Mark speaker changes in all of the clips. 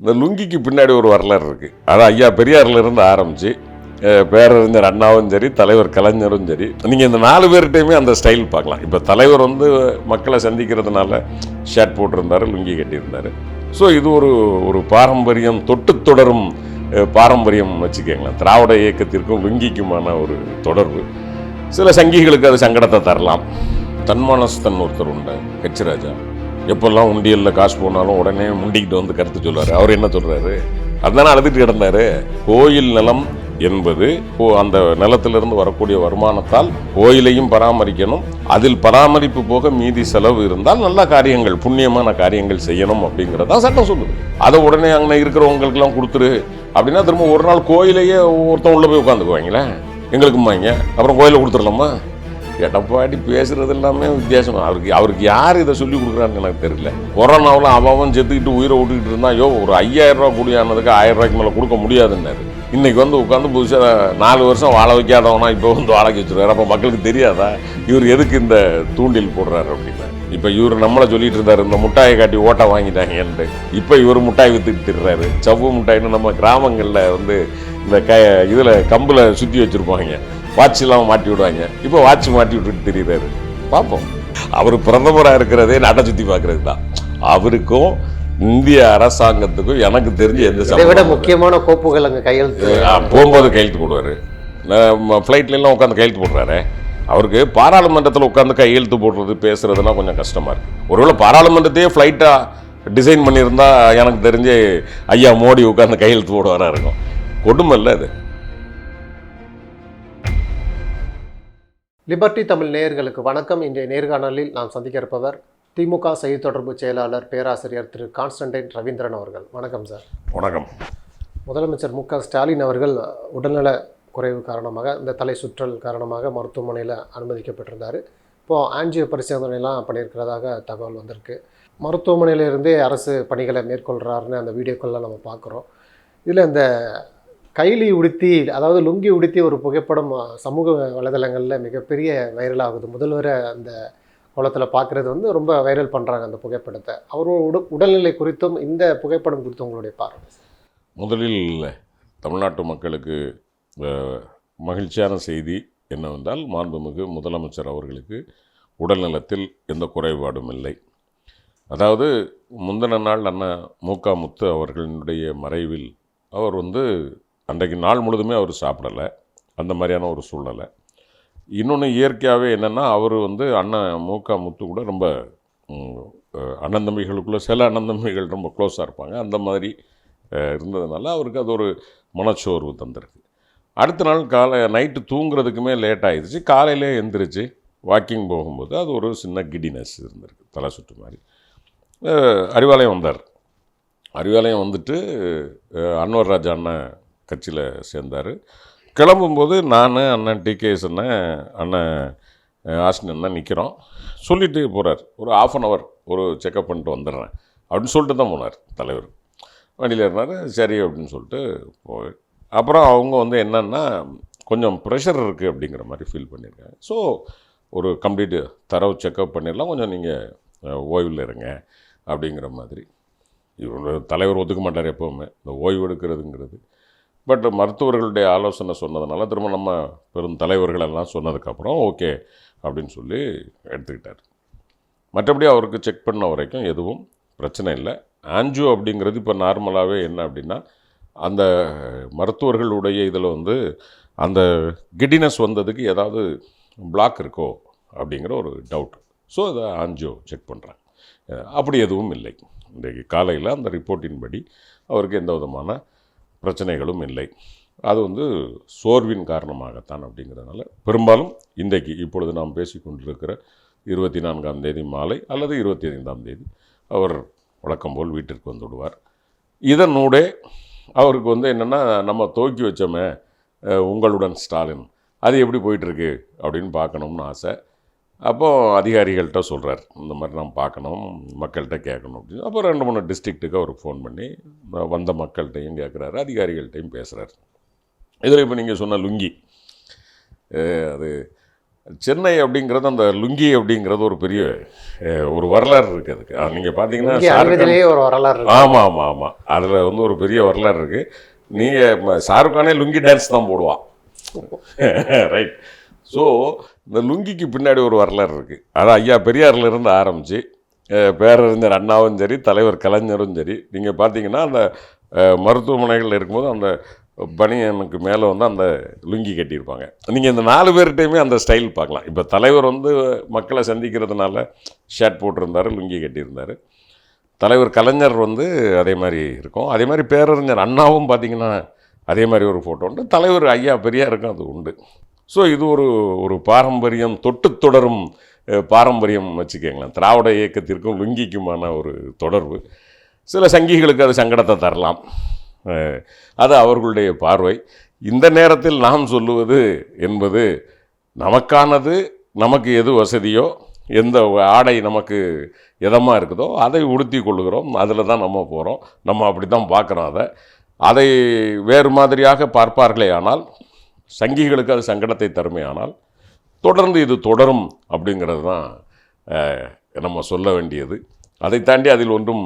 Speaker 1: இந்த லுங்கிக்கு பின்னாடி ஒரு வரலாறு இருக்குது அது ஐயா பெரியார்லேருந்து ஆரம்பித்து பேரறிஞர் அண்ணாவும் சரி தலைவர் கலைஞரும் சரி. நீங்கள் இந்த நாலு பேர்கிட்டையுமே அந்த ஸ்டைல் பார்க்கலாம். இப்போ தலைவர் வந்து மக்களை சந்திக்கிறதுனால ஷர்ட் போட்டிருந்தாரு லுங்கி கட்டியிருந்தாரு. ஸோ இது ஒரு ஒரு பாரம்பரியம் தொட்டு தொடரும் பாரம்பரியம் வச்சுக்கோங்களேன். திராவிட இயக்கத்திற்கும் லுங்கிக்குமான ஒரு தொடர்பு. சில சங்கிகளுக்கு அது சங்கடத்தை தரலாம். தன்மானஸ்தன் ஒருத்தர் உண்டு கச்சிராஜா எப்பெல்லாம் உண்டியலில் காசு போனாலும் உடனே முண்டிக்கிட்டு வந்து கருத்து சொல்லுவார். அவர் என்ன சொல்கிறாரு அதுதானே அழுதுட்டு கிடந்தாரு. கோயில் நிலம் என்பது ஓ, அந்த நிலத்திலிருந்து வரக்கூடிய வருமானத்தால் கோயிலையும் பராமரிக்கணும். அதில் பராமரிப்பு போக மீதி செலவு இருந்தால் நல்ல காரியங்கள் புண்ணியமான காரியங்கள் செய்யணும் அப்படிங்கிறதா சட்டம் சொல்லுது. அதை உடனே அங்கே இருக்கிறவங்களுக்கெல்லாம் கொடுத்துரு. அப்படின்னா திரும்ப ஒரு நாள் கோயிலையே ஒருத்தன் உள்ளே போய் உட்காந்துக்குவாங்களே. எங்களுக்குமாங்க அப்புறம் கோயிலை கொடுத்துடலாமா? எடப்பாடி பேசுறது எல்லாமே வித்தியாசம். அவருக்கு அவருக்கு யார் இதை சொல்லி கொடுக்குறான்னு எனக்கு தெரியல. கொரோனாவில் அவன் செத்துக்கிட்டு உயிரை விட்டுக்கிட்டு இருந்தா ஐயோ ஒரு ஐயாயிரம் ரூபா கூடியானதுக்கு ஆயிரம் ரூபாய்க்கு மேலே கொடுக்க முடியாதுன்னாரு. இன்னைக்கு வந்து உட்காந்து புதுசாக நாலு வருஷம் வாழ வைக்காதவனா இப்போ வந்து வாழக்கி வச்சுருவாரு அப்போ மக்களுக்கு தெரியாதா? இவர் எதுக்கு இந்த தூண்டில் போடுறாரு அப்படின்னு. இப்போ இவர் நம்மளை சொல்லிட்டு இருந்தாரு இந்த முட்டாயை காட்டி ஓட்டை வாங்கிட்டாங்கன்ட்டு. இப்போ இவர் முட்டாய் வித்துட்டு திடுறாரு சவ்வு முட்டாய்னு நம்ம கிராமங்களில் வந்து இந்த க இதில் கம்பில் சுற்றி வச்சுருப்பாங்க. வாட்ச்லாம் மாட்டி விடுவாங்க இப்போ வாட்ச் மாட்டி விட்டுட்டு தெரியுறாரு. பார்ப்போம் அவர் பிரதமராக இருக்கிறதே நாட்டை சுற்றி பார்க்கறது தான் அவருக்கும் இந்திய அரசாங்கத்துக்கும் எனக்கு தெரிஞ்ச எந்த
Speaker 2: விட. முக்கியமான கோப்புகள் அங்கே கையெழுத்து
Speaker 1: போகும்போது கையெழுத்து போடுவார். ஃப்ளைட்ல எல்லாம் உட்காந்து கையெழுத்து போடுறாரு. அவருக்கு பாராளுமன்றத்தில் உட்காந்து கையெழுத்து போடுறது பேசுறதுலாம் கொஞ்சம் கஷ்டமா இருக்கு. ஒருவேளை பாராளுமன்றத்தையே ஃப்ளைட்டாக டிசைன் பண்ணியிருந்தா எனக்கு தெரிஞ்சு ஐயா மோடி உட்காந்து கையெழுத்து போடுவாரா இருக்கும். கொடுமை இல்லை அது.
Speaker 2: லிபர்டி தமிழ் நேயர்களுக்கு வணக்கம். இன்றைய நேர்காணலில் நாம் சந்திக்க இருப்பவர் திமுக செய்தி தொடர்பு செயலாளர் பேராசிரியர் திரு கான்ஸ்டன்டைன் ரவீந்திரன் அவர்கள். வணக்கம் சார்.
Speaker 1: வணக்கம்.
Speaker 2: முதலமைச்சர் மு ஸ்டாலின் அவர்கள் உடல்நல குறைவு காரணமாக இந்த தலை சுற்றல் காரணமாக மருத்துவமனையில் அனுமதிக்கப்பட்டிருந்தார். இப்போது ஆன்ஜியோ பரிசோதனைலாம் பண்ணியிருக்கிறதாக தகவல் வந்திருக்கு. மருத்துவமனையிலிருந்தே அரசு பணிகளை மேற்கொள்கிறாருன்னு அந்த வீடியோக்கள்லாம் நம்ம பார்க்குறோம் இதில் இந்த கைலி உடுத்தி அதாவது லுங்கி உடுத்தி ஒரு புகைப்படம் சமூக வலைதளங்களில் மிகப்பெரிய வைரல் ஆகுது. முதல்வரை அந்த கோலத்தில் பார்க்குறது வந்து ரொம்ப வைரல் பண்ணுறாங்க அந்த புகைப்படத்தை. அவரோட உட உடல்நிலை குறித்தும் இந்த புகைப்படம் குறித்தும் உங்களுடைய பார்வை?
Speaker 1: முதலில் தமிழ்நாட்டு மக்களுக்கு மகிழ்ச்சியான செய்தி என்னவென்றால் மாண்புமிகு முதலமைச்சர் அவர்களுக்கு உடல்நலத்தில் எந்த குறைபாடும் இல்லை. அதாவது முந்தின நாள் அண்ணா மூக்கா முத்து அவர்களுடைய மறைவில் அவர் வந்து அன்றைக்கு நாள் முழுதுமே அவர் சாப்பிடலை. அந்த மாதிரியான ஒரு சூழ்நிலை. இன்னொன்று இயற்கையாகவே என்னென்னா அவர் வந்து அண்ணன் மூக்கா முத்து கூட ரொம்ப அண்ணந்தம்பிகளுக்குள்ளே சில அண்ணந்தம்பிகள் ரொம்ப க்ளோஸாக இருப்பாங்க. அந்த மாதிரி இருந்ததுனால அவருக்கு அது ஒரு மனச்சோர்வு தந்திருக்கு. அடுத்த நாள் காலை நைட்டு தூங்குறதுக்குமே லேட் ஆகிடுச்சு காலையிலே எந்திரிச்சு வாக்கிங் போகும்போது அது ஒரு சின்ன கிடினஸ் இருந்திருக்கு தலை சுற்று மாதிரி. அறிவாலயம் வந்தார். அறிவாலயம் வந்துட்டு அன்வர் ராஜா அண்ணன் கட்சியில் சேர்ந்தார். கிளம்பும்போது நான் அண்ணன் டிகேஎஸ் அண்ணன் அண்ணன் அஹ், ஆசின் அண்ணன் நிற்கிறோம் சொல்லிட்டு போகிறார் ஒரு ஆஃப் அன் ஹவர் ஒரு செக்கப் பண்ணிட்டு வந்துடுறேன். அப்படின்னு சொல்லிட்டு தான் போனார் தலைவர். வண்டியில் இருந்தார் சரி அப்படின்னு சொல்லிட்டு போய் அப்புறம் அவங்க வந்து என்னென்னா கொஞ்சம் ப்ரெஷர் இருக்குது அப்படிங்கிற மாதிரி ஃபீல் பண்ணியிருக்காங்க. ஸோ ஒரு கம்ப்ளீட் தரவு செக்கப் பண்ணிடலாம். கொஞ்சம் நீங்கள் ஓய்வில் இருங்க அப்படிங்கிற மாதிரி. இவர் தலைவர் ஒத்துக்க மாட்டார் எப்போவுமே. இந்த ஓய்வு எடுக்கிறதுங்கிறது. பட் மருத்துவர்களுடைய ஆலோசனை சொன்னதுனால திரும்ப நம்ம பெரும் தலைவர்கள் எல்லாம் சொன்னதுக்கப்புறம் ஓகே அப்படின்னு சொல்லி எடுத்துக்கிட்டார். மற்றபடி அவருக்கு செக் பண்ண வரைக்கும் எதுவும் பிரச்சனை இல்லை. ஆன்ஜியோ அப்படிங்கிறது இப்போ நார்மலாகவே என்ன அப்படின்னா அந்த மருத்துவர்களுடைய இதில் வந்து அந்த கிடினஸ் வந்ததுக்கு ஏதாவது பிளாக் இருக்கோ அப்படிங்கிற ஒரு டவுட் ஸோ அதை ஆன்ஜியோ செக் பண்ணுறாங்க அப்படி எதுவும் இல்லை. இன்றைக்கு காலையில் அந்த ரிப்போர்ட்டின்படி அவருக்கு எந்த விதமான பிரச்சனைகளும் இல்லை. அது வந்து சோர்வின் காரணமாகத்தான் அப்படிங்கிறதுனால பெரும்பாலும் இன்றைக்கு இப்பொழுது நாம் பேசிக்கொண்டிருக்கிற இருபத்தி நான்காம் தேதி மாலை அல்லது இருபத்தி ஐந்தாம் தேதி அவர் வழக்கம் போல் வீட்டிற்கு வந்து விடுவார். இதனூடே அவருக்கு வந்து என்னென்னா நம்ம துவக்கி வச்சோமே உங்களுடன் ஸ்டாலின். அது எப்படி போயிட்டுருக்கு அப்படின்னு பார்க்கணும்னு ஆசை. அப்போது அதிகாரிகள்கிட்ட சொல்கிறார் இந்த மாதிரி நான் பார்க்கணும் மக்கள்கிட்ட கேட்கணும் அப்படின்னு. அப்போ ரெண்டு மூணு டிஸ்ட்ரிக்ட்டுக்கு அவருக்கு ஃபோன் பண்ணி வந்த மக்கள்கிட்டையும் கேட்குறாரு அதிகாரிகள்கிட்டையும் பேசுகிறார் இதில் இப்போ நீங்கள் சொன்ன லுங்கி அது சென்னை அப்படிங்கிறது அந்த லுங்கி அப்படிங்கிறது ஒரு பெரிய ஒரு வரலாறு இருக்குது அதுக்கு. நீங்கள் பார்த்தீங்கன்னா
Speaker 2: ஒரு வரலாறு
Speaker 1: ஆமாம் ஆமாம் ஆமாம் அதில் வந்து ஒரு பெரிய வரலாறு இருக்குது நீங்கள் ஷாருக் கானே லுங்கி டான்ஸ் தான் போடுவான் ரைட் ஸோ இந்த லுங்கிக்கு பின்னாடி ஒரு வரலாறு இருக்குது அதான் ஐயா பெரியார்ல இருந்து ஆரம்பித்து பேரறிஞர் அண்ணாவும் சரி தலைவர் கலைஞரும் சரி. நீங்கள் பார்த்தீங்கன்னா அந்த மருத்துவமனைகளில் இருக்கும்போது அந்த பனியனுக்கு மேலே வந்து அந்த லுங்கி கட்டியிருப்பாங்க. நீங்கள் இந்த நாலு பேர்கிட்டையுமே அந்த ஸ்டைல் பார்க்கலாம். இப்போ தலைவர் வந்து மக்களை சந்திக்கிறதுனால ஷர்ட் போட்டிருந்தாரு லுங்கி கட்டியிருந்தார். தலைவர் கலைஞர் வந்து அதே மாதிரி இருக்கும். அதே மாதிரி பேரறிஞர் அண்ணாவும் பார்த்தீங்கன்னா அதே மாதிரி ஒரு ஃபோட்டோ உண்டு. தலைவர் ஐயா பெரியாருக்கும் அது உண்டு. ஸோ இது ஒரு ஒரு பாரம்பரியம் தொட்டு தொடரும் பாரம்பரியம் வச்சுக்கோங்களேன். திராவிட இயக்கத்திற்கும் லுங்கிக்குமான ஒரு தொடர்பு. சில சங்கிகளுக்கு அது சங்கடத்தை தரலாம். அது அவர்களுடைய பார்வை. இந்த நேரத்தில் நாம் சொல்லுவது என்பது நமக்கானது நமக்கு எது வசதியோ எந்த ஆடை நமக்கு இதமாக இருக்குதோ அதை உடுத்தி கொள்ளுகிறோம். அதில் தான் நம்ம போகிறோம் நம்ம அப்படி தான் பார்க்குறோம் அதை. அதை வேறு மாதிரியாக பார்ப்பார்களே ஆனால் சங்கிகளுக்கு அது சங்கடத்தை தருமே ஆனால் தொடர்ந்து இது தொடரும் அப்படிங்கிறது தான் நம்ம சொல்ல வேண்டியது. அதை தாண்டி அதில் ஒன்றும்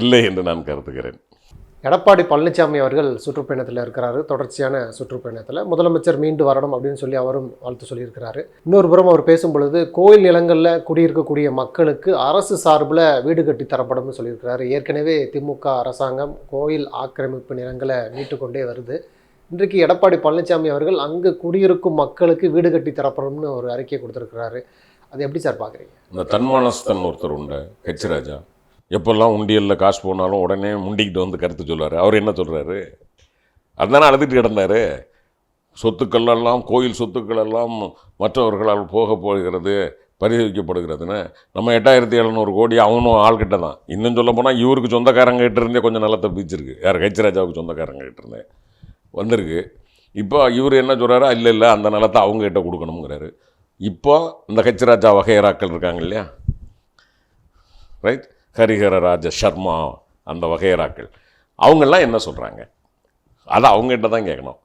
Speaker 1: இல்லை என்று நான் கருதுகிறேன்.
Speaker 2: எடப்பாடி பழனிசாமி அவர்கள் சுற்றுப்பயணத்தில் இருக்கிறாரு தொடர்ச்சியான சுற்றுப்பயணத்தில். முதலமைச்சர் மீண்டு வரணும் அப்படின்னு சொல்லி அவரும் வாழ்த்து சொல்லியிருக்கிறாரு. இன்னொரு புறம் அவர் பேசும் பொழுது கோயில் நிலங்களில் குடியிருக்கக்கூடிய மக்களுக்கு அரசு சார்பில் வீடு கட்டி தரப்படும்னு சொல்லியிருக்கிறாரு. ஏற்கனவே திமுக அரசாங்கம் கோயில் ஆக்கிரமிப்பு நிலங்களை மீட்டு கொண்டே வருது. இன்றைக்கு எடப்பாடி பழனிசாமி அவர்கள் அங்கு குடியிருக்கும் மக்களுக்கு வீடு கட்டி தரப்படும்னு ஒரு அறிக்கை கொடுத்துருக்கிறாரு. அது எப்படி சார் பார்க்குறீங்க?
Speaker 1: இந்த தன்மானஸ்தன் ஒருத்தர் உண்டு ஹெச் ராஜா எப்போல்லாம் உண்டியலில் காசு போனாலும் உடனே முண்டிக்கிட்டு வந்து கருத்து சொல்லுவார். அவர் என்ன சொல்கிறாரு அதுதானே அழுதுட்டு கிடந்தார். சொத்துக்கள் எல்லாம் கோயில் சொத்துக்கள் எல்லாம் மற்றவர்களால் போக போகிறது பரிதவிக்கப்படுகிறதுன்னு நம்ம எட்டாயிரத்தி எழுநூறு கோடி அவனும் ஆள்கிட்ட தான் இன்னும் சொல்ல போனால் இவருக்கு சொந்தக்காரங்க கிட்டிருந்தே கொஞ்சம் நிலத்தை பீச்சிருக்கு யார்? ஹெச் ராஜாவுக்கு சொந்தக்காரங்க வந்திருக்கு. இப்போ இவர் என்ன சொல்கிறாரா இல்லை இல்லை அந்த நிலத்தை அவங்ககிட்ட கொடுக்கணுங்கிறாரு இப்போ இந்த ஹெச் வகையராக்கள் இருக்காங்க இல்லையா? ரைட் ஹரிஹர ராஜ சர்மா அந்த வகையராக்கள். அவங்கெல்லாம் என்ன சொல்கிறாங்க அதை அவங்ககிட்ட தான் கேட்கணும்.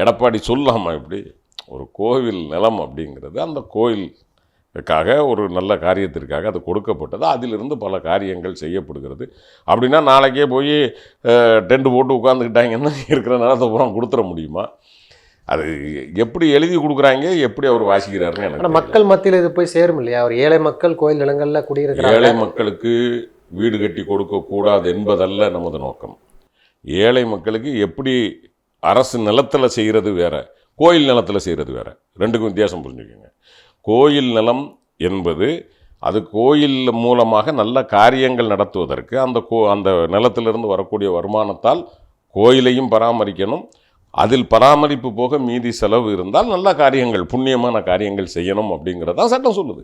Speaker 1: எடப்பாடி சொல்லாமா இப்படி ஒரு கோவில் நிலம் அப்படிங்கிறது அந்த கோயிலுக்காக ஒரு நல்ல காரியத்திற்காக அது கொடுக்கப்பட்டது. அதிலிருந்து பல காரியங்கள் செய்யப்படுகிறது. அப்படின்னா நாளைக்கே போய் டென்ட் போட்டு உட்காந்துக்கிட்டாங்கன்னா இருக்கிற நிலத்தை பூரா கொடுத்துட முடியுமா? அது எப்படி எழுதி கொடுக்குறாங்க எப்படி அவர் வாசிக்கிறாருன்னு எனக்கு.
Speaker 2: மக்கள் மத்தியில் இது போய் சேரும் இல்லையா? ஒரு ஏழை மக்கள் கோயில் நிலங்களில் குடியிருக்கிறாங்க.
Speaker 1: ஏழை மக்களுக்கு வீடு கட்டி கொடுக்கக்கூடாது என்பதல்ல நமது நோக்கம். ஏழை மக்களுக்கு எப்படி அரசு நிலத்தில் செய்கிறது வேற கோயில் நிலத்தில் செய்கிறது வேற. ரெண்டுக்கும் வித்தியாசம் புரிஞ்சுக்கோங்க. கோயில் நிலம் என்பது அது கோயில் மூலமாக நல்ல காரியங்கள் நடத்துவதற்கு அந்த கோ அந்த நிலத்திலிருந்து வரக்கூடிய வருமானத்தால் கோயிலையும் பராமரிக்கணும். அதில் பராமரிப்பு போக மீதி செலவு இருந்தால் நல்ல காரியங்கள் புண்ணியமான காரியங்கள் செய்யணும் அப்படிங்கிறதான் சட்டம் சொல்லுது.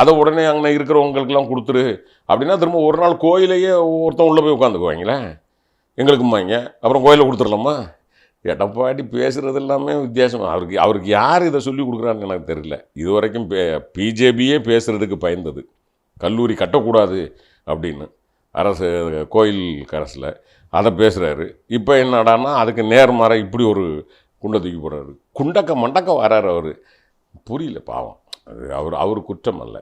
Speaker 1: அதை உடனே அங்கே இருக்கிறவங்களுக்கெல்லாம் கொடுத்துரு அப்படின்னா திரும்ப ஒரு நாள் கோயிலையே ஒருத்தன் உள்ளே போய் உட்காந்துக்குவாங்களே. எங்களுக்குமாங்க அப்புறம் கோயிலை கொடுத்துடலாமா? எடப்பாடி பேசுகிறது எல்லாமே வித்தியாசம். அவருக்கு அவருக்கு யார் இதை சொல்லி கொடுக்குறான்னு எனக்கு தெரியல. இது வரைக்கும் பிஜேபியே பேசுகிறதுக்கு பயந்தது. கல்லூரி கட்டக்கூடாது அப்படின்னு. அரசு கோயில் அரசில் அதை பேசுகிறாரு இப்போ என்னடான்னா அதுக்கு நேர்மாற இப்படி ஒரு குண்டை தூக்கி போடுறாரு. குண்டக்க மண்டக்க வராரு அவர். புரியல பாவம். அது அவர் அவர் குற்றம் அல்ல.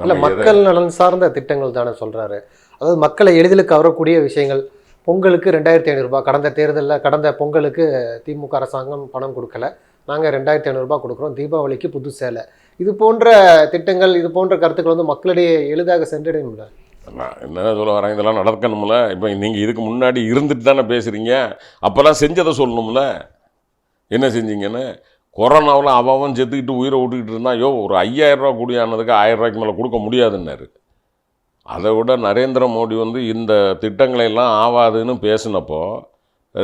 Speaker 2: இல்லை மக்கள் நலன் சார்ந்த திட்டங்கள் தானே சொல்கிறாரு அதாவது மக்களை எளிதில் கவரக்கூடிய விஷயங்கள் பொங்கலுக்கு ரெண்டாயிரத்தி ஐநூறுரூபா கடந்த தேர்தலில் கடந்த பொங்கலுக்கு திமுக அரசாங்கம் பணம் கொடுக்கல. நாங்கள் ரெண்டாயிரத்தி ஐநூறுரூபா கொடுக்குறோம். தீபாவளிக்கு புது சேலை. இது போன்ற திட்டங்கள் இது போன்ற கருத்துக்கள் வந்து மக்களிடையே எளிதாக சென்றடையும்ல?
Speaker 1: நான் என்ன சொல்ல வரேன்? இதெல்லாம் நடக்கணும்ல. இப்போ நீங்கள் இதுக்கு முன்னாடி இருந்துட்டு தானே பேசுகிறீங்க அப்போல்லாம் செஞ்சதை சொல்லணும்ல. என்ன செஞ்சீங்கன்னு? கொரோனாவில் அவன் செத்துக்கிட்டு உயிரை விட்டுக்கிட்டு இருந்தான். ஐயோ ஒரு ஐயாயிரம் ரூபா கூடியானதுக்கு ஆயிரம் ரூபாய்க்கு மேலே கொடுக்க முடியாதுன்னாரு. அதை விட நரேந்திர மோடி வந்து இந்த திட்டங்களை எல்லாம் ஆவாதுன்னு பேசினப்போ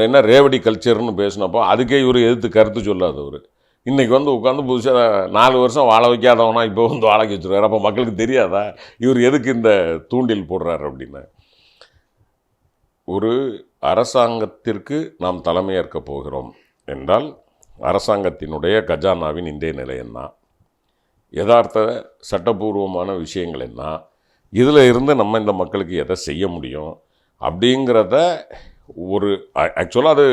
Speaker 1: என்ன ரேவடி கல்ச்சர்னு பேசினப்போ அதுக்கே இவர் எதிர்த்து கருத்து சொல்லாது அவர். இன்றைக்கி வந்து உட்காந்து புதுசாக நாலு வருஷம் வாழ வைக்காதவனா இப்போ வந்து வாழ வச்சுருவார் அப்போ மக்களுக்கு தெரியாதா? இவர் எதுக்கு இந்த தூண்டில் போடுறாரு அப்படின்னு. ஒரு அரசாங்கத்திற்கு நாம் தலைமையேற்க போகிறோம் என்றால் அரசாங்கத்தினுடைய கஜானாவின் இன்றைய நிலை என்ன? யதார்த்த சட்டபூர்வமான விஷயங்கள் என்ன? இதில் இருந்து நம்ம இந்த மக்களுக்கு எதை செய்ய முடியும் அப்படிங்கிறத ஒரு ஆக்சுவலாக அது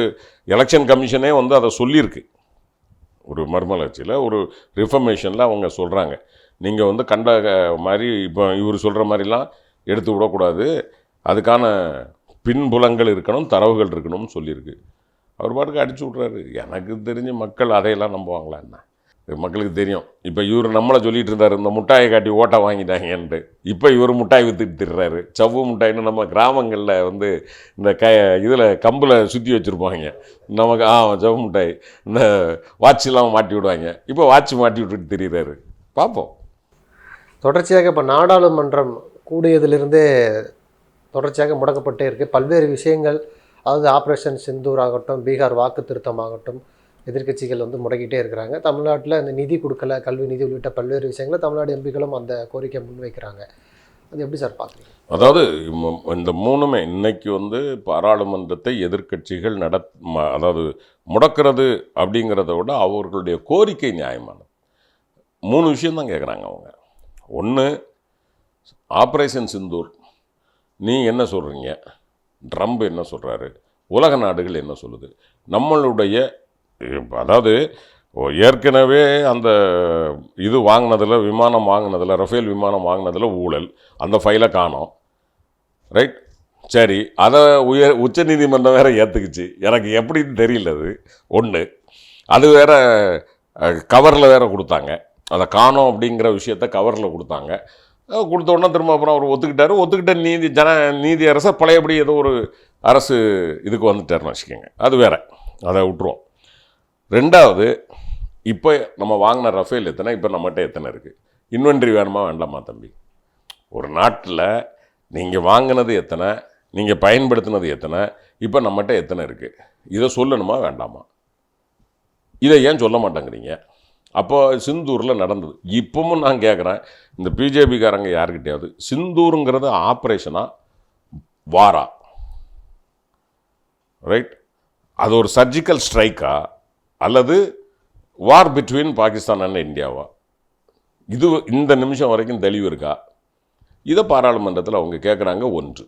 Speaker 1: எலெக்ஷன் கமிஷனே வந்து அதை சொல்லியிருக்கு. ஒரு மர்மலர்ச்சியில் ஒரு ரிஃபர்மேஷனில் அவங்க சொல்கிறாங்க நீங்கள் வந்து கண்ட மாதிரி இப்போ இவர் சொல்கிற மாதிரிலாம் எடுத்து விடக்கூடாது. அதுக்கான பின்புலங்கள் இருக்கணும் தரவுகள் இருக்கணும்னு சொல்லியிருக்கு. அவர் பாட்டுக்கு அடிச்சு விட்றாரு. எனக்கு தெரிஞ்ச மக்கள் அதையெல்லாம் நம்புவாங்களா என்ன? மக்களுக்கு தெரியும். இப்போ இவர் நம்மளை சொல்லிட்டு இருந்தார் இந்த முட்டாயை காட்டி ஓட்டை வாங்கிட்டாங்கன்ட்டு. இப்போ இவர் முட்டாய் வித்துட்டு திடுறாரு சவ்வு முட்டாய்னு நம்ம கிராமங்களில் வந்து இந்த க இதில் கம்பில் சுற்றி வச்சுருப்பாங்க. நமக்கு ஆ சவ்வு முட்டாய். இந்த வாட்செல்லாம் மாட்டி விடுவாங்க. இப்போ வாட்ச் மாட்டி விட்டுட்டு திரியிறாரு. பார்ப்போம்
Speaker 2: தொடர்ச்சியாக இப்போ நாடாளுமன்றம் கூடியதிலிருந்தே தொடர்ச்சியாக முடக்கப்பட்டே இருக்குது பல்வேறு விஷயங்கள் அதாவது ஆப்ரேஷன் சிந்தூர் ஆகட்டும் பீகார் வாக்கு திருத்தம் எதிர்கட்சிகள் எதிர்க்கட்சிகள் வந்து முடக்கிட்டே இருக்கிறாங்க. தமிழ்நாட்டில் இந்த நிதி கொடுக்கல கல்வி நிதி உள்ளிட்ட பல்வேறு விஷயங்களை தமிழ்நாடு எம்பிக்களும் அந்த கோரிக்கை முன்வைக்கிறாங்க. அது எப்படி சார் பார்க்குறீங்க?
Speaker 1: அதாவது இந்த மூணுமே இன்னைக்கு வந்து பாராளுமன்றத்தை எதிர்க்கட்சிகள் நட ம- அதாவது முடக்கிறது அப்படிங்கிறத விட அவர்களுடைய கோரிக்கை நியாயமானது. மூணு விஷயம்தான் கேட்குறாங்க அவங்க. ஒன்று ஆப்ரேஷன் சிந்தூர் நீ என்ன சொல்கிறீங்க ட்ரம்ப் என்ன சொல்கிறாரு உலக நாடுகள் என்ன சொல்லுது? நம்மளுடைய அதாவது ஏற்கனவே அந்த இது வாங்கினதில் விமானம் வாங்கினதில் ரஃபேல் விமானம் வாங்கினதில் ஊழல். அந்த ஃபைலை காணோம். ரைட் சரி அதை உயர் உச்ச நீதிமன்றம் வேற ஏற்றுக்குச்சு எனக்கு எப்படின்னு தெரியல அது. ஒன்று அது வேற கவரில் வேற கொடுத்தாங்க. அதை காணோம் அப்படிங்கிற விஷயத்த கவரில் கொடுத்தாங்க. கொடுத்த உடனே திரும்ப அப்புறம் அவர் ஒத்துக்கிட்டார். ஒத்துக்கிட்ட நீதி ஜன நீதி அரசை பழையபடி ஏதோ ஒரு அரசு இதுக்கு வந்துட்டார்னு வச்சுக்கோங்க. அது வேற. அதை விட்டுருவோம். ரெண்டாவது இப்போ நம்ம வாங்கின ரஃபேல் எத்தனை? இப்போ நம்மகிட்ட எத்தனை இருக்குது இன்வென்ட்ரி வேணுமா? வேண்டாமா தம்பி? ஒரு நாட்டில் நீங்கள் வாங்கினது எத்தனை? நீங்கள் பயன்படுத்தினது எத்தனை? இப்போ நம்மகிட்ட எத்தனை இருக்குது இதை சொல்லணுமா வேண்டாமா? இதை ஏன் சொல்ல மாட்டேங்கிறீங்க? அப்போ சிந்தூரில் நடந்தது. இப்பவும் நான் கேட்குறேன் இந்த பிஜேபிக்காரங்க யாருக்கிட்டையாவது சிந்தூருங்கிறது ஆப்ரேஷனாக வாரா. ரைட் அது ஒரு சர்ஜிக்கல் ஸ்ட்ரைக்கா அல்லது வார் பிட்வீன் பாகிஸ்தான் அண்ட் இந்தியாவா? இது இந்த நிமிஷம் வரைக்கும் தெளிவு இருக்கா? இதை பாராளுமன்றத்தில் அவங்க கேட்குறாங்க ஒன்று.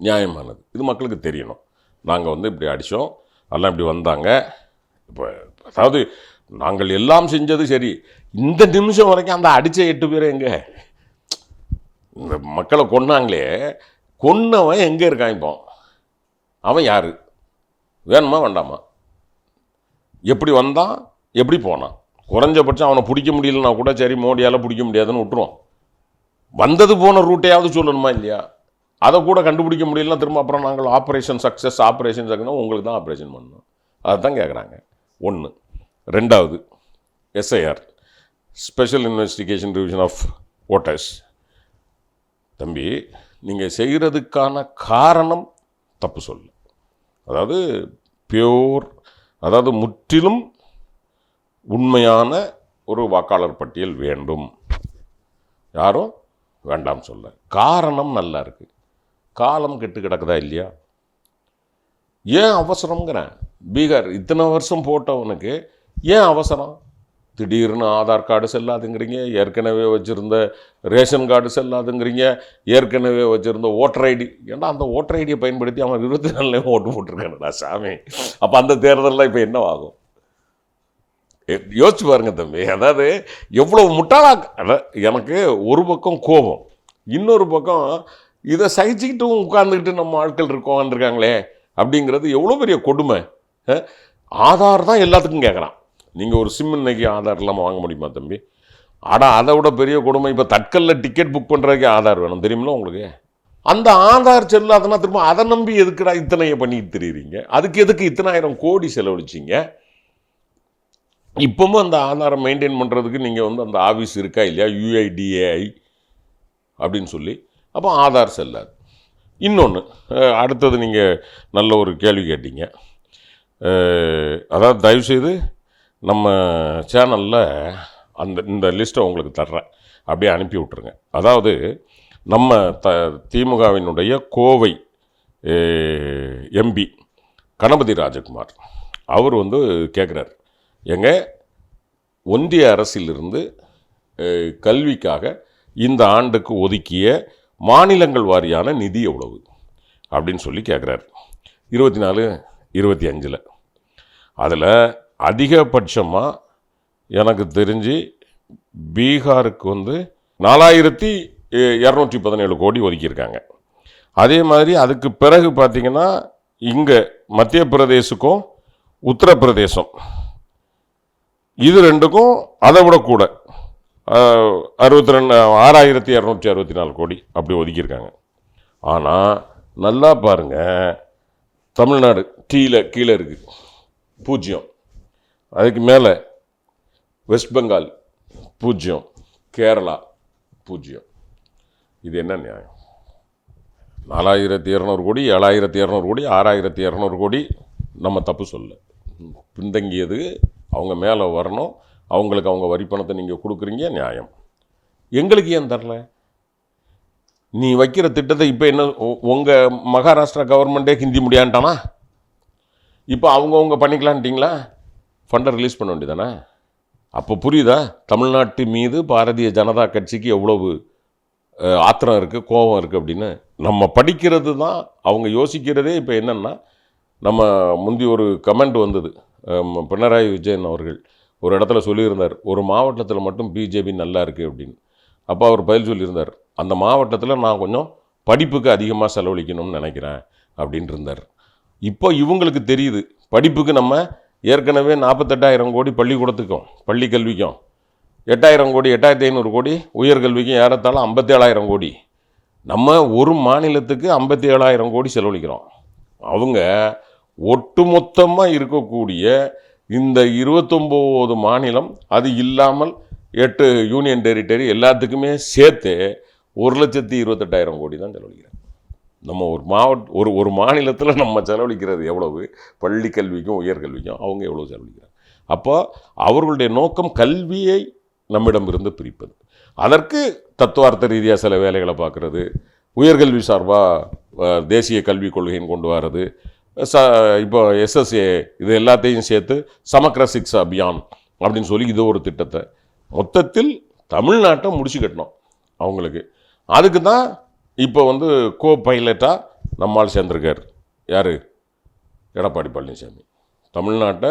Speaker 1: நியாயமானது. இது மக்களுக்கு தெரியணும். நாங்கள் வந்து இப்படி அடித்தோம் எல்லாம் இப்படி வந்தாங்க. இப்போ அதாவது நாங்கள் எல்லாம் செஞ்சது சரி. இந்த நிமிஷம் வரைக்கும் அந்த அடித்த எட்டு பேர் எங்கே? இந்த மக்களை கொன்னாங்களே. கொன்னவன் எங்கே இருக்கான் இப்போ? அவன் யார்? வேணுமா வேண்டாமா? எப்படி வந்தான் எப்படி போனான்? குறைஞ்சபட்சம் அவனை பிடிக்க முடியலன்னா கூட சரி மோடியால் பிடிக்க முடியாதுன்னு விட்டுருவான். வந்தது போன ரூட்டையாவது சொல்லணுமா இல்லையா? அதை கூட கண்டுபிடிக்க முடியலன்னா திரும்ப அப்புறம் நாங்கள் ஆப்ரேஷன் சக்ஸஸ் ஆப்ரேஷன் சக்ஸஸ் உங்களுக்கு தான் ஆப்ரேஷன் பண்ணணும். அதை தான் கேட்குறாங்க ஒன்று ரெண்டாவது SIR special investigation division of voters தம்பி நீங்கள் செய்கிறதுக்கான காரணம் தப்பு சொல்லு. அதாவது பியோர் அதாவது முற்றிலும் உண்மையான ஒரு வாக்காளர் பட்டியல் வேண்டும். யாரும் வேண்டாம் சொல்ல. காரணம் நல்லா இருக்குது காலம் கெட்டு கிடக்குதா இல்லையா? ஏன் அவசரங்கிறேன் பீகார் இத்தனை வருஷம் போட்டவனுக்கு ஏன் அவசரம்? திடீர்னு ஆதார் கார்டு செல்லாதுங்கிறீங்க ஏற்கனவே வச்சுருந்த ரேஷன் கார்டு செல்லாதுங்கிறீங்க ஏற்கனவே வச்சுருந்த ஓட்டர் ஐடி. ஏன்னா அந்த ஓட்டர் ஐடியை பயன்படுத்தி அவன் இருபத்தி நாலுலேயும் ஓட்டு போட்டிருக்கானடா சாமி. அப்போ அந்த தேர்தலில் இப்போ என்ன ஆகும்? யோசிச்சு பாருங்க தம்பி. அதாவது எவ்வளோ முட்டாளா எனக்கு ஒரு பக்கம் கோபம் இன்னொரு பக்கம் இதை சகிச்சுக்கிட்டும் உட்காந்துக்கிட்டு நம்ம ஆட்கள் இருக்கோம் வந்திருக்காங்களே அப்படிங்கிறது எவ்வளோ பெரிய கொடுமை ஆதார் தான் எல்லாத்துக்கும் கேட்குறான் நீங்கள் ஒரு சிம் இன்னைக்கு ஆதார் இல்லாமல் வாங்க முடியுமா தம்பி? அடா அதை விட பெரிய கொடுமை. இப்போ தட்கலில் டிக்கெட் புக் பண்ணுறதுக்கே ஆதார் வேணும். தெரியுமில உங்களுக்கு? அந்த ஆதார் செல்லாதனா திரும்ப அதை நம்பி எதுக்குடா இத்தனையை பண்ணிட்டு தெரியுறீங்க? அதுக்கு எதுக்கு இத்தனாயிரம் கோடி செலவழிச்சிங்க? இப்பவும் அந்த ஆதாரம் மெயின்டைன் பண்ணுறதுக்கு நீங்கள் வந்து அந்த ஆஃபீஸ் இருக்கா இல்லையா? யூஐடிஏஐ அப்படின்னு சொல்லி. அப்போ ஆதார் செல்லாது இன்னொன்று அடுத்தது நீங்கள் நல்ல ஒரு கேள்வி கேட்டீங்க. அதாவது தயவுசெய்து நம்ம சேனலில் அந்த இந்த லிஸ்ட்டை உங்களுக்கு தர்றேன். அப்படியே அனுப்பி விட்ருங்க அதாவது நம்ம த திமுகவினுடைய கோவை எம்பி கணபதி ராஜகுமார் அவர் வந்து கேட்குறாரு எங்க ஒன்றிய அரசிலிருந்து கல்விக்காக இந்த ஆண்டுக்கு ஒதுக்கிய மாநிலங்கள் வாரியான நிதி எவ்வளவு? அப்படின்னு சொல்லி கேட்குறாரு இருபத்தி நாலு இருபத்தி அஞ்சில். அதில் அதிகபட்சமாக எனக்கு தெரிஞ்சு பீகாருக்கு வந்து நாலாயிரத்தி இரநூற்றி பதினேழு கோடி ஒதுக்கியிருக்காங்க. அதே மாதிரி அதுக்கு பிறகு பார்த்தீங்கன்னா இங்கே மத்திய பிரதேசுக்கும் உத்தரப்பிரதேசம். இது ரெண்டுக்கும் அதை விட கூட. அறுபத்தி ரெண்டு ஆறாயிரத்தி இரநூற்றி அறுபத்தி நாலு கோடி அப்படி ஒதுக்கியிருக்காங்க. ஆனால் நல்லா பாருங்க தமிழ்நாடு கீழே கீழே இருக்குது பூஜ்ஜியம். அதுக்கு மேலே வெஸ்ட் பெங்கால் பூஜ்ஜியம் கேரளா பூஜ்ஜியம். இது என்ன நியாயம்? நாலாயிரத்தி இரநூறு கோடி ஏழாயிரத்தி இரநூறு கோடி ஆறாயிரத்தி இரநூறு கோடி நம்ம தப்பு சொல்ல. பின்தங்கியது அவங்க மேலே வரணும். அவங்களுக்கு அவங்க வரி பணத்தை நீங்கள் கொடுக்குறீங்க நியாயம். எங்களுக்கு ஏன் தரல? நீ வைக்கிற திட்டத்தை இப்போ என்ன உங்கள் மகாராஷ்டிரா கவர்மெண்ட்டே ஹிந்தி முடியான்ட்டானா இப்போ அவங்கவுங்க பண்ணிக்கலான்ட்டிங்களா ஃபண்டை ரிலீஸ் பண்ண வேண்டியதானே? அப்போ புரியுதா? தமிழ்நாட்டு மீது பாரதிய ஜனதா கட்சிக்கு எவ்வளவு ஆத்திரம் இருக்குது கோபம் இருக்குது அப்படின்னு. நம்ம படிக்கிறது தான் அவங்க யோசிக்கிறதே இப்போ என்னென்னா நம்ம முந்தி ஒரு கமெண்ட் வந்தது. பினராயி விஜயன் அவர்கள் ஒரு இடத்துல சொல்லியிருந்தார் ஒரு மாவட்டத்தில் மட்டும் பிஜேபி நல்லா இருக்குது அப்படின்னு. அப்போ அவர் பதில் சொல்லியிருந்தார் அந்த மாவட்டத்தில் நான் கொஞ்சம் படிப்புக்கு அதிகமாக செலவழிக்கணும்னு நினைக்கிறேன் அப்படின்ட்டு இருந்தார். இப்போ இவங்களுக்கு தெரியுது படிப்புக்கு நம்ம ஏற்கனவே நாற்பத்தெட்டாயிரம் கோடி பள்ளிக்கூடத்துக்கும் பள்ளி கல்விக்கும். எட்டாயிரம் கோடி எட்டாயிரத்தி ஐநூறு கோடி உயர்கல்விக்கும் ஏறத்தாலும் ஐம்பத்தேழாயிரம் கோடி. நம்ம ஒரு மாநிலத்துக்கு ஐம்பத்தி ஏழாயிரம் கோடி செலவழிக்கிறோம். அவங்க ஒட்டுமொத்தமாக இருக்கக்கூடிய இந்த இருபத்தொம்போது மாநிலம் அது இல்லாமல் எட்டு யூனியன் டெரிட்டரி எல்லாத்துக்குமே சேர்த்து ஒரு லட்சத்தி இருபத்தெட்டாயிரம் கோடி தான் செலவழிக்கிறோம் நம்ம ஒரு மாவட்ட ஒரு ஒரு மாநிலத்தில் நம்ம செலவழிக்கிறது எவ்வளவு? பள்ளி கல்விக்கும் உயர்கல்விக்கும் அவங்க எவ்வளோ செலவழிக்கிறாங்க? அப்போ அவர்களுடைய நோக்கம் கல்வியை நம்மிடமிருந்து பிரிப்பது. அதற்கு தத்துவார்த்த ரீதியாக சில வேலைகளை பார்க்குறது உயர்கல்வி சார்பாக தேசிய கல்விக் கொள்கையின் கொண்டு வர்றது ச இப்போ எஸ்எஸ்ஏ இது எல்லாத்தையும் சேர்த்து சமக்கர சிக்ஸ் அபியான் அப்படின்னு சொல்லி இது ஒரு திட்டத்தை. மொத்தத்தில் தமிழ்நாட்டை முடிச்சு கட்டணும் அவங்களுக்கு. அதுக்கு தான் இப்போ வந்து கோ பைலட்டாக நம்மால் சேர்ந்திருக்கார். யார்? எடப்பாடி பழனிசாமி. தமிழ்நாட்டை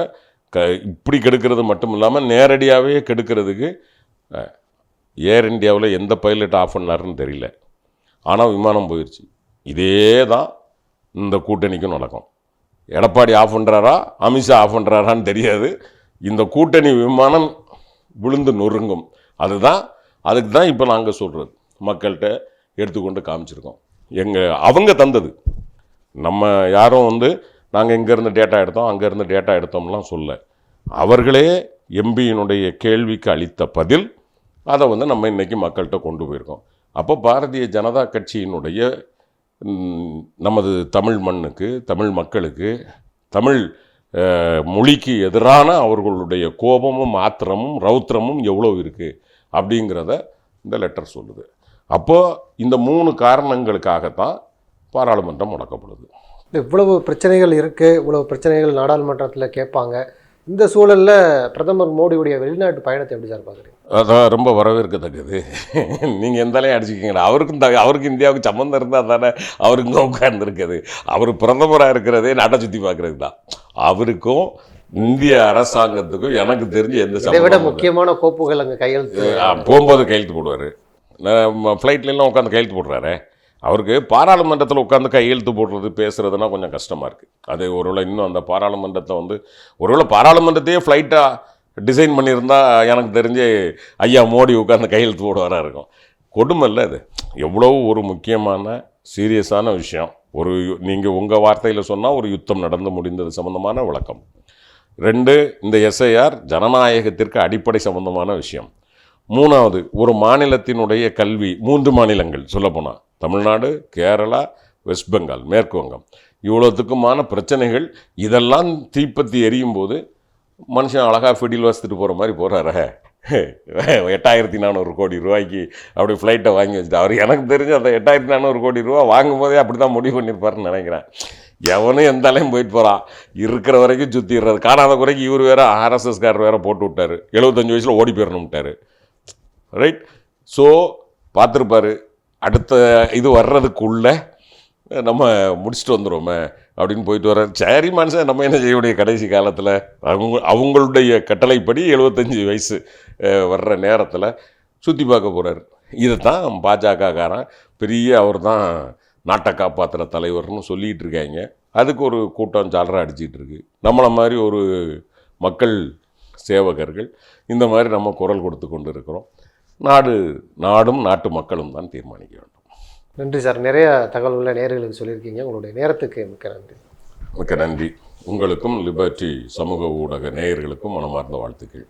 Speaker 1: க இப்படி கெடுக்கிறது மட்டும் இல்லாமல் நேரடியாகவே கெடுக்கிறதுக்கு ஏர் இந்தியாவில் எந்த பைலட் ஆஃப் பண்ணாருன்னு தெரியல. ஆனால் விமானம் போயிடுச்சு இதே தான் இந்த கூட்டணிக்கும் நடக்கும். எடப்பாடி ஆஃப் பண்ணுறாரா அமித்ஷா ஆஃப் பண்ணுறாரான்னு தெரியாது. இந்த கூட்டணி விமானம் விழுந்து நொறுங்கும். அதுதான் அதுக்கு தான் இப்போ நாங்கள் சொல்கிறது மக்கள்கிட்ட எடுத்துக்கொண்டு காமிச்சிருக்கோம். எங்கள் அவங்க தந்தது. நம்ம யாரும் வந்து நாங்கள் இங்கேருந்து டேட்டா எடுத்தோம் அங்கேருந்து டேட்டா எடுத்தோம்லாம் சொல்ல. அவர்களே எம்பியினுடைய கேள்விக்கு அளித்த பதில் அதை வந்து நம்ம இன்றைக்கி மக்கள்கிட்ட கொண்டு போயிருக்கோம். அப்போ பாரதிய ஜனதா கட்சியினுடைய நமது தமிழ் மண்ணுக்கு தமிழ் மக்களுக்கு தமிழ் மொழிக்கு எதிரான அவர்களுடைய கோபமும் ஆத்திரமும் ரௌத்திரமும் எவ்வளோ இருக்குது அப்படிங்கிறத இந்த லெட்டர் சொல்லுது. அப்போ இந்த மூணு காரணங்களுக்காகத்தான் பாராளுமன்றம் முடக்கப்படுது.
Speaker 2: இவ்வளவு பிரச்சனைகள் இருக்குது இவ்வளவு பிரச்சனைகள் நாடாளுமன்றத்தில் கேட்பாங்க. இந்த சூழலில் பிரதமர் மோடியுடைய வெளிநாட்டு பயணத்தை எப்படி சார் பார்க்குறீங்க?
Speaker 1: அதான் ரொம்ப வரவேற்கத்தக்கது. நீங்கள் எந்தாலையும் அடிச்சுக்கிங்கடா அவருக்கும் த அவருக்கு இந்தியாவுக்கு சம்மந்தம் இருந்தால் தானே அவருக்கு இங்கே உட்கார்ந்துருக்குது அவர் பிரதமராக இருக்கிறதே நாட்டை சுற்றி பார்க்குறது தான். அவருக்கும் இந்திய அரசாங்கத்துக்கும் எனக்கு தெரிஞ்சு எந்த
Speaker 2: விட. முக்கியமான கோப்புகள் அங்கே கையெழுத்து
Speaker 1: போகும்போது கையெழுத்து போடுவார். ஃப்ளைட்லாம் உட்காந்து கையெழுத்து போடுறாரு. அவருக்கு பாராளுமன்றத்தில் உட்காந்து கையெழுத்து போடுறது பேசுகிறதுனா கொஞ்சம் கஷ்டமாக இருக்குது அது ஒருவேளை இன்னும் அந்த பாராளுமன்றத்தை வந்து ஒருவேளை பாராளுமன்றத்தையே ஃப்ளைட்டாக டிசைன் பண்ணியிருந்தா எனக்கு தெரிஞ்சு ஐயா மோடி உட்காந்து கையெழுத்து போடுவாராக இருக்கும். கொடுமை இல்லை அது. எவ்வளோ ஒரு முக்கியமான சீரியஸான விஷயம். ஒரு நீங்கள் உங்கள் வார்த்தையில் சொன்னால் ஒரு யுத்தம் நடந்து முடிந்தது சம்மந்தமான விளக்கம். ரெண்டு இந்த எஸ்ஐஆர் ஜனநாயகத்திற்கு அடிப்படை சம்மந்தமான விஷயம். மூணாவது ஒரு மாநிலத்தினுடைய கல்வி மூன்று மாநிலங்கள் சொல்லப்போனால் தமிழ்நாடு கேரளா வெஸ்ட் பெங்கால் மேற்கு வங்கம். இவ்வளோத்துக்குமான பிரச்சனைகள் இதெல்லாம் தீப்பத்தி எரியும் போது மனுஷன் அழகாக ஃபிடில் வச்சுட்டு போகிற மாதிரி போகிறாரே எட்டாயிரத்தி நானூறு கோடி ரூபாய்க்கு அப்படி ஃப்ளைட்டை வாங்கி வச்சுட்டு அவர் எனக்கு தெரிஞ்சு அந்த எட்டாயிரத்தி நானூறு கோடி ரூபா வாங்கும் போதே அப்படி தான் முடிவு பண்ணியிருப்பாருன்னு நினைக்கிறேன். எவனும் எந்த அலையும் போயிட்டு போகிறான் இருக்கிற வரைக்கும் சுற்றிடுறது காணாத குறைக்கு இவர் வேற ஆர்எஸ்எஸ்காரர் வேற போட்டு விட்டாரு. எழுபத்தஞ்சு வயசில் ஓடி போயிடணும்ட்டாரு. Right so பார்த்துருப்பாரு. அடுத்த இது வர்றதுக்குள்ள நம்ம முடிச்சுட்டு வந்துடுவோமே அப்படின்னு போயிட்டு வர சரி மனுஷன் நம்ம என்ன செய்ய முடியும்? கடைசி காலத்தில் அவங்க அவங்களுடைய கட்டளைப்படி எழுபத்தஞ்சி வயசு வர்ற நேரத்தில் சுற்றி பார்க்க போகிறார் இதை தான் பாஜகக்காரன் பெரிய அவர் தான் நாட்டை காப்பாற்றுற தலைவர்னு சொல்லிகிட்டு இருக்காங்க. அதுக்கு ஒரு கூட்டம் ஜாலரா அடிச்சிட்டு இருக்கு. நம்மளை மாதிரி ஒரு மக்கள் சேவகர்கள் இந்த மாதிரி நம்ம குரல் கொடுத்து கொண்டு இருக்கிறோம். நாடு நாடும் நாட்டு மக்களும் தான் தீர்மானிக்க வேண்டும்.
Speaker 2: நன்றி சார். நிறைய தகவல்களை நேயர்களுக்கு சொல்லியிருக்கீங்க. உங்களுடைய நேரத்துக்கு மிக்க நன்றி.
Speaker 1: மிக்க நன்றி. உங்களுக்கும் லிபர்ட்டி சமூக ஊடக நேயர்களுக்கும் மனமார்ந்த வாழ்த்துக்கள்.